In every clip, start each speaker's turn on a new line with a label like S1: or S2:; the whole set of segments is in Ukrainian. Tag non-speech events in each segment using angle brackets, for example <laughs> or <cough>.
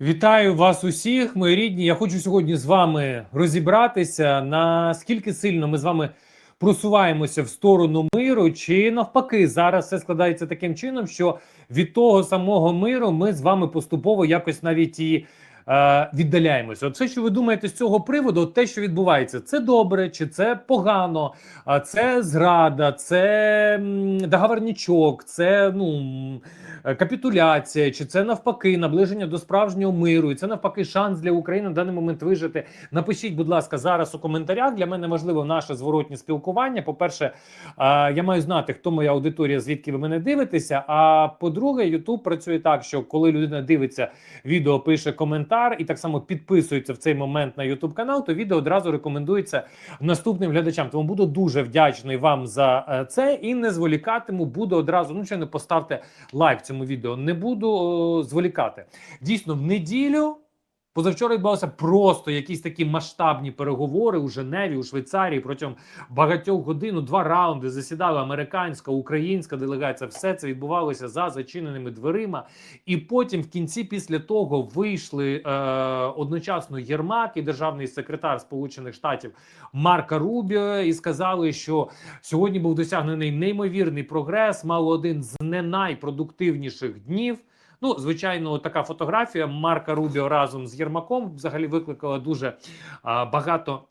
S1: Вітаю вас усіх, мої рідні. Я хочу сьогодні з вами розібратися, наскільки сильно ми з вами просуваємося в сторону миру, чи навпаки, зараз все складається таким чином, що від того самого миру ми з вами поступово якось навіть і е, віддаляємося. От що ви думаєте з цього приводу, те, що відбувається, це добре чи це погано, це зрада, це м, договорнячок, це ну. Капітуляція, чи це навпаки наближення до справжнього миру, і це навпаки шанс для України на даний момент вижити. Напишіть, будь ласка, зараз у коментарях. Для мене важливо наше зворотнє спілкування. По-перше, я маю знати, хто моя аудиторія, звідки ви мене дивитеся. А по-друге, YouTube працює так, що коли людина дивиться відео, пише коментар і так само підписується в цей момент на YouTube канал, то відео одразу рекомендується наступним глядачам. Тому буду дуже вдячний вам за е, це і не зволікатиму. Буду одразу. Ну, чи не поставте лайк цьому відео. Не буду о, зволікати. Дійсно, в неділю. Позавчора відбувалися просто якісь такі масштабні переговори у Женеві, у Швейцарії протягом багатьох годин, два раунди засідала американська, українська делегація. Все це відбувалося за зачиненими дверима. І потім, в кінці, після того, вийшли е, одночасно Єрмак і державний секретар Сполучених Штатів Марка Рубіо, і сказали, що сьогодні був досягнений неймовірний прогрес. Мало один з не найпродуктивніших днів. Ну, звичайно, така фотографія Марка Рубіо разом з Єрмаком взагалі викликала дуже а, багато.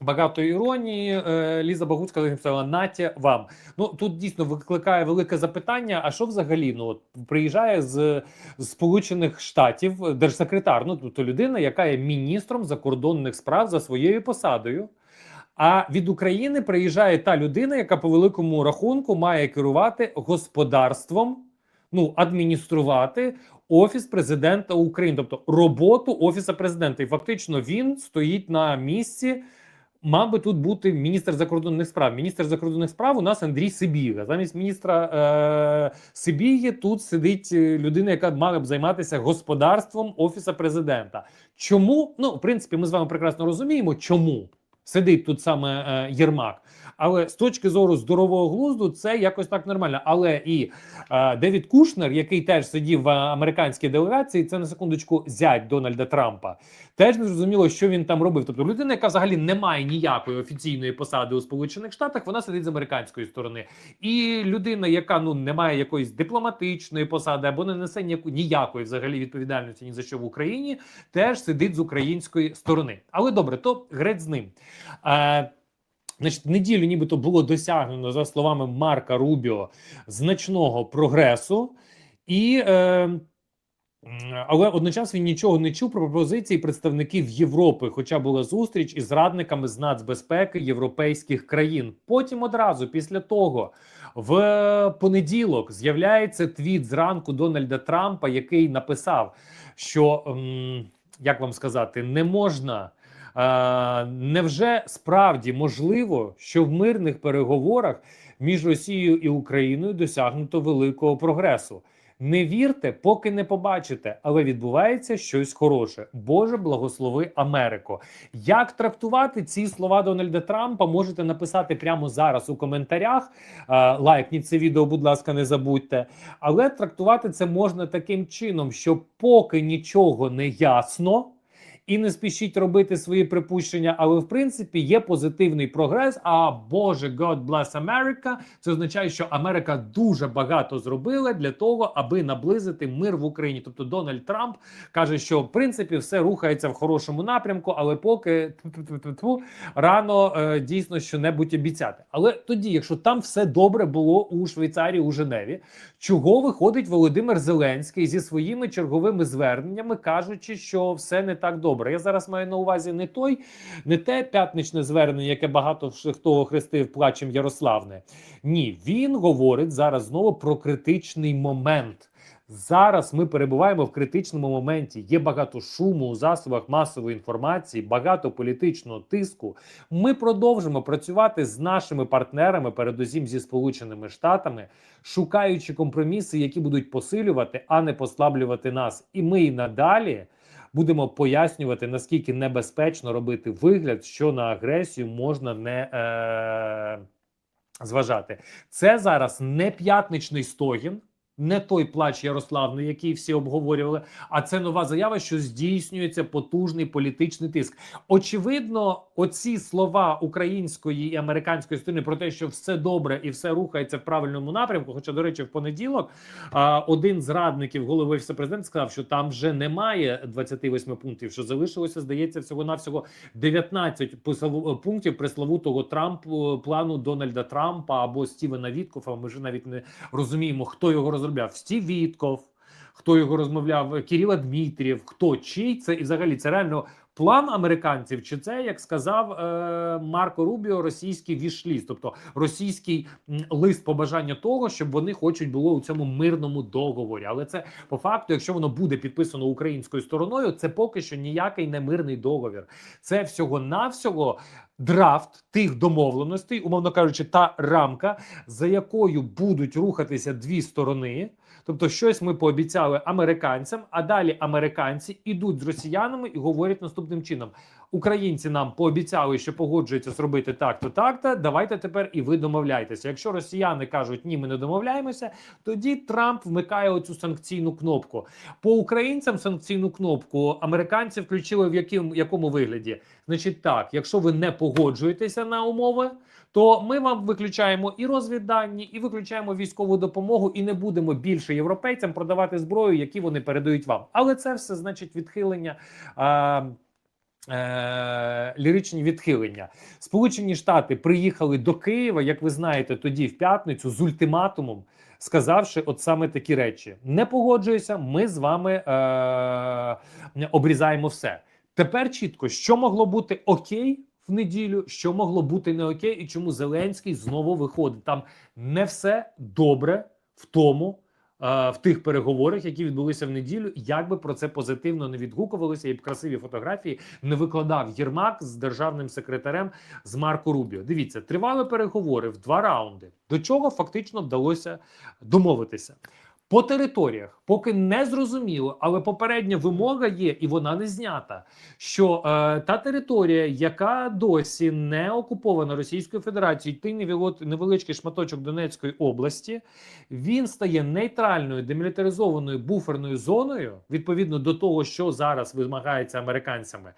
S1: Багато іронії Е, Ліза Багуцька написала Натя вам. Ну тут дійсно викликає велике запитання. А що взагалі? Ну от приїжджає з, з Сполучених Штатів держсекретар, ну тобто людина, яка є міністром закордонних справ за своєю посадою. А від України приїжджає та людина, яка по великому рахунку має керувати господарством, ну адмініструвати офіс президента України, тобто роботу офіса президента. І фактично він стоїть на місці. Мав би тут бути міністр закордонних справ. Міністр закордонних справ у нас Андрій Сибіга. Замість міністра е- Сибіги тут сидить е, людина, яка мала б займатися господарством офіса президента. Чому? Ну, в принципі, ми з вами прекрасно розуміємо, чому сидить тут саме е, Єрмак. Але з точки зору здорового глузду, це якось так нормально. Але і е, Девід Кушнер, який теж сидів в американській делегації, це на секундочку зять Дональда Трампа. Теж не зрозуміло, що він там робив. Тобто людина, яка взагалі не має ніякої офіційної посади у Сполучених Штатах, вона сидить з американської сторони. І людина, яка ну не має якоїсь дипломатичної посади або не несе ніяку ніякої взагалі відповідальності ні за що в Україні, теж сидить з української сторони. Але добре, то грець з ним. Е, Значить, в неділю нібито було досягнено, за словами Марка Рубіо, значного прогресу, і, е, але одночасно він нічого не чув про пропозиції представників Європи, хоча була зустріч із радниками з нацбезпеки європейських країн. Потім одразу після того. В понеділок з'являється твіт зранку Дональда Трампа, який написав, що як вам сказати, не можна. Невже справді можливо, що в мирних переговорах між Росією і Україною досягнуто великого прогресу? Не вірте, поки не побачите, але відбувається щось хороше. Боже благослови Америку. Як трактувати ці слова Дональда Трампа? Можете написати прямо зараз у коментарях. Лайкніть це відео, будь ласка, не забудьте. Але трактувати це можна таким чином, що поки нічого не ясно і не спішіть робити свої припущення, але в принципі є позитивний прогрес. А Боже, God bless America, Це означає, що Америка дуже багато зробила для того, аби наблизити мир в Україні. Тобто Дональд Трамп каже, що в принципі все рухається в хорошому напрямку, але поки рано е, дійсно що-небудь обіцяти. Але тоді, якщо там все добре було у Швейцарії, у Женеві, чого виходить Володимир Зеленський зі своїми черговими зверненнями, кажучи, що все не так добре. Я зараз маю на увазі не той, не те п'ятничне звернення, яке багато хто охрестив плачем Ярославне. Ні, він говорить зараз знову про критичний момент. Зараз ми перебуваємо в критичному моменті. Є багато шуму у засобах масової інформації, багато політичного тиску. Ми продовжимо працювати з нашими партнерами, передусім зі Сполученими Штатами, шукаючи компроміси, які будуть посилювати, а не послаблювати нас. І ми і надалі будемо пояснювати, наскільки небезпечно робити вигляд, що на агресію можна не е, зважати. Це зараз не п'ятничний стогін. Не той плач Ярославний, який всі обговорювали, а це нова заява, що здійснюється потужний політичний тиск. Очевидно, оці слова української і американської сторони про те, що все добре і все рухається в правильному напрямку. Хоча, до речі, в понеділок один з радників голови президента сказав, що там вже немає 28 пунктів, що залишилося, здається, всього навсього 19 посл- пунктів пресловутого Трамп плану Дональда Трампа або Стівена Віткофа. Ми ж навіть не розуміємо, хто його розробляв. Стів Вітков, хто його розмовляв, Кирила Дмитрієв, хто чий це і взагалі це реально. План американців, чи це як сказав е, Марко Рубіо, російський вішліст, тобто російський лист побажання того, щоб вони хочуть було у цьому мирному договорі. Але це по факту, якщо воно буде підписано українською стороною, це поки що ніякий не мирний договір. Це всього навсього драфт тих домовленостей, умовно кажучи, та рамка, за якою будуть рухатися дві сторони. Тобто, щось ми пообіцяли американцям, а далі американці ідуть з росіянами і говорять наступним чином: Українці нам пообіцяли, що погоджуються зробити так-то, так-то. Давайте тепер і ви домовляйтеся. Якщо росіяни кажуть ні, ми не домовляємося, тоді Трамп вмикає оцю санкційну кнопку. По українцям санкційну кнопку американці включили в яким якому вигляді? Значить, так, якщо ви не погоджуєтеся на умови, то ми вам виключаємо і розвіддані, і виключаємо військову допомогу, і не будемо більше європейцям продавати зброю, які вони передають вам. Але це все значить відхилення. А, Е, ліричні відхилення. Сполучені Штати приїхали до Києва, як ви знаєте, тоді в п'ятницю з ультиматумом, сказавши от саме такі речі: не погоджуюся, ми з вами е, обрізаємо все. Тепер чітко, що могло бути окей неділю, що могло бути не окей, і чому Зеленський знову виходить. Там не все добре в тому. е, В тих переговорах, які відбулися в неділю, як би про це позитивно не відгукувалися, і красиві фотографії не викладав Єрмак з державним секретарем з Марко Рубіо. Дивіться, тривали переговори в два раунди. До чого фактично вдалося домовитися. По територіях поки не зрозуміло, але попередня вимога є, і вона не знята. Що е, та територія, яка досі не окупована Російською Федерацією, той невеличкий шматочок Донецької області, він стає нейтральною демілітаризованою буферною зоною відповідно до того, що зараз вимагається американцями,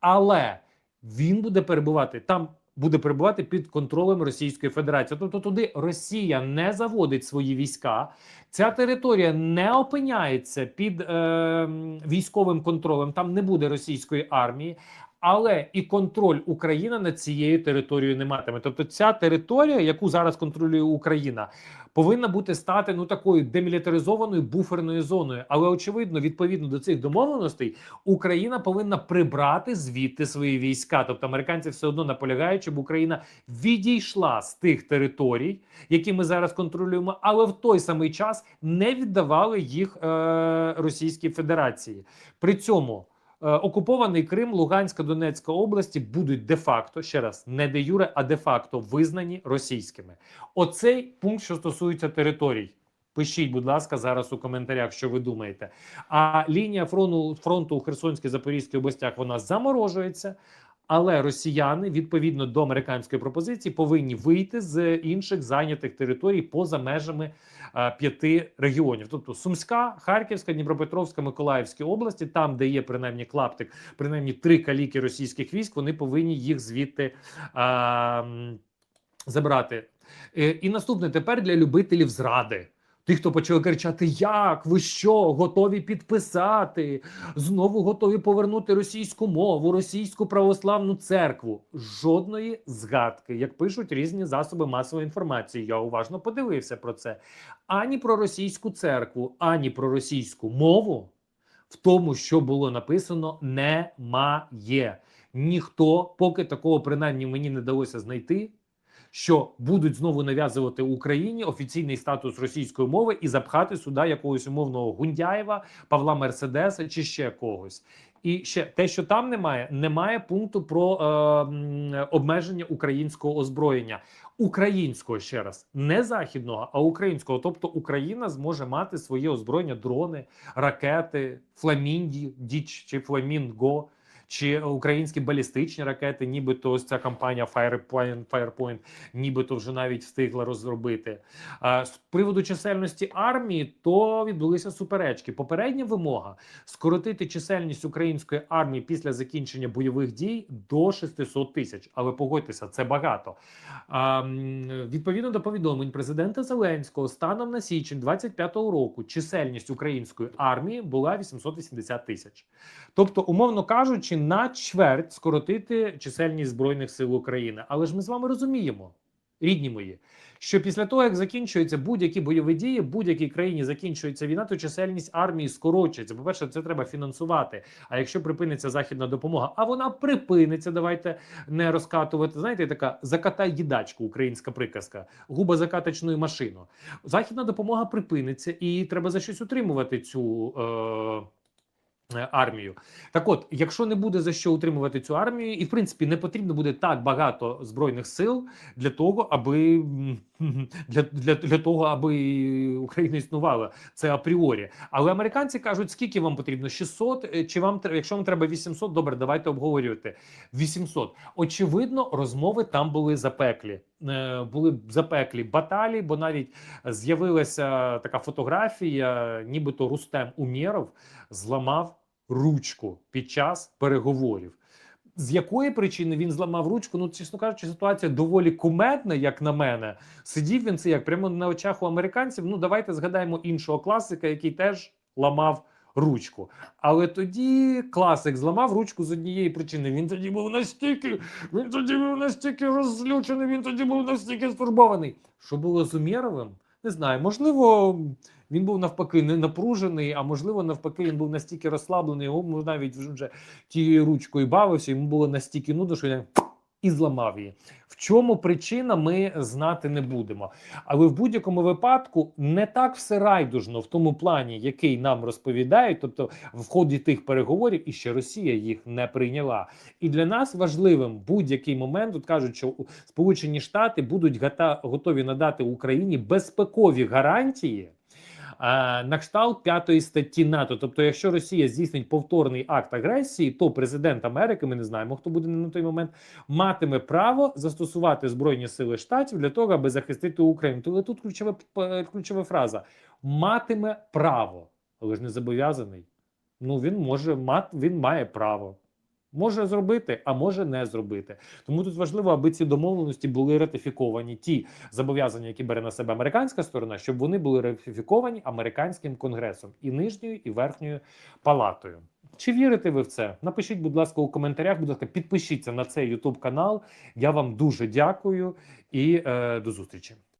S1: але він буде перебувати там. Буде перебувати під контролем Російської Федерації, тобто туди Росія не заводить свої війська, Ця територія не опиняється під е, військовим контролем. Там не буде російської армії, але і контроль Україна над цією територією не матиме. Тобто, ця територія, яку зараз контролює Україна, повинна бути стати ну такою демілітаризованою буферною зоною. Але очевидно, відповідно до цих домовленостей, Україна повинна прибрати звідти свої війська. Тобто, американці все одно наполягають, щоб Україна відійшла з тих територій, які ми зараз контролюємо, але в той самий час не віддавали їх е, Російській Федерації. При цьому окупований Крим, Луганська, Донецька області будуть де-факто ще раз не де юре, а де-факто визнані російськими. Оцей пункт, що стосується територій. Пишіть, будь ласка, зараз у коментарях, що ви думаєте. А лінія фронту фронту у Херсонській Запорізькій областях вона заморожується. Але росіяни відповідно до американської пропозиції повинні вийти з інших зайнятих територій поза межами е, п'яти регіонів, тобто Сумська, Харківська, Дніпропетровська, Миколаївські області, там, де є принаймні клаптик, принаймні три каліки російських військ, вони повинні їх звідти е, м, забрати. Е, І наступне тепер для любителів зради. Тих, хто почали кричати: Як ви що, готові підписати? Знову готові повернути російську мову, російську православну церкву. Жодної згадки, як пишуть різні засоби масової інформації. Я уважно подивився про це. Ані про російську церкву, ані про російську мову в тому, що було написано, немає. Ніхто, поки такого принаймні мені не вдалося знайти, що будуть знову нав'язувати Україні офіційний статус російської мови і запхати сюди якогось умовного Гундяєва, Павла Мерседеса чи ще когось. І ще те, що там немає, немає пункту про е, обмеження українського озброєння. Українського ще раз, не західного, а українського. Тобто Україна зможе мати своє озброєння, дрони, ракети, фламінді, діч чи фламінго, чи українські балістичні ракети, нібито ось ця компанія Firepoint, Firepoint нібито вже навіть встигла розробити. З приводу чисельності армії, то відбулися суперечки. Попередня вимога скоротити чисельність української армії після закінчення бойових дій до 600 тисяч. Але погодьтеся, це багато. Відповідно до повідомлень президента Зеленського, станом на січень 25-го року чисельність української армії була 880 тисяч. Тобто, умовно кажучи, на чверть скоротити чисельність збройних сил України. Але ж ми з вами розуміємо, рідні мої, що після того, як закінчуються будь-які бойові дії, будь-якій країні закінчується війна, то чисельність армії скорочується. По перше, це треба фінансувати. А якщо припиниться західна допомога, а вона припиниться, давайте не розкатувати. Знаєте, така закатай їдачку, українська приказка, губа закаточну машину. Західна допомога припиниться, і треба за щось утримувати цю. Е, Армію так, от, якщо не буде за що утримувати цю армію, і в принципі не потрібно буде так багато збройних сил для того, аби <laughs> для, для, для того, аби Україна існувала. Це апріорі. Але американці кажуть, скільки вам потрібно? 600? Е, Чи вам якщо вам треба 800, добре, давайте обговорювати 800. Очевидно, розмови там були запеклі. Е, Були запеклі баталії, бо навіть з'явилася така фотографія, нібито Рустем Умєров зламав ручку під час переговорів. З якої причини він зламав ручку? Ну, чесно кажучи, ситуація доволі кумедна, як на мене. Сидів він це як прямо на очах у американців. Ну, давайте згадаємо іншого класика, який теж ламав ручку. Але тоді класик зламав ручку з однієї причини. Він тоді був настільки, він тоді був настільки розлючений, він тоді був настільки стурбований. Що було з Умєровим? Не знаю, можливо, він був навпаки не напружений, а можливо, навпаки, він був настільки розслаблений, його навіть вже тією ручкою бавився, йому було настільки нудно, що він і зламав її. В чому причина, ми знати не будемо. Але в будь-якому випадку не так все райдужно в тому плані, який нам розповідають, тобто в ході тих переговорів, і ще Росія їх не прийняла. І для нас важливим будь-який момент тут кажуть, що Сполучені Штати будуть готові надати Україні безпекові гарантії. На кшталт п'ятої статті НАТО. Тобто, якщо Росія здійснить повторний акт агресії, то президент Америки, ми не знаємо, хто буде на той момент, матиме право застосувати збройні сили штатів для того, аби захистити Україну. Але тут ключова ключова фраза: матиме право, але ж не зобов'язаний. Ну він може мат, він має право. Може зробити, а може не зробити. Тому тут важливо, аби ці домовленості були ратифіковані. Ті зобов'язання, які бере на себе американська сторона, щоб вони були ратифіковані американським конгресом і нижньою, і верхньою палатою. Чи вірите ви в це? Напишіть, будь ласка, у коментарях. Будь ласка, підпишіться на цей YouTube канал. Я вам дуже дякую і е, до зустрічі.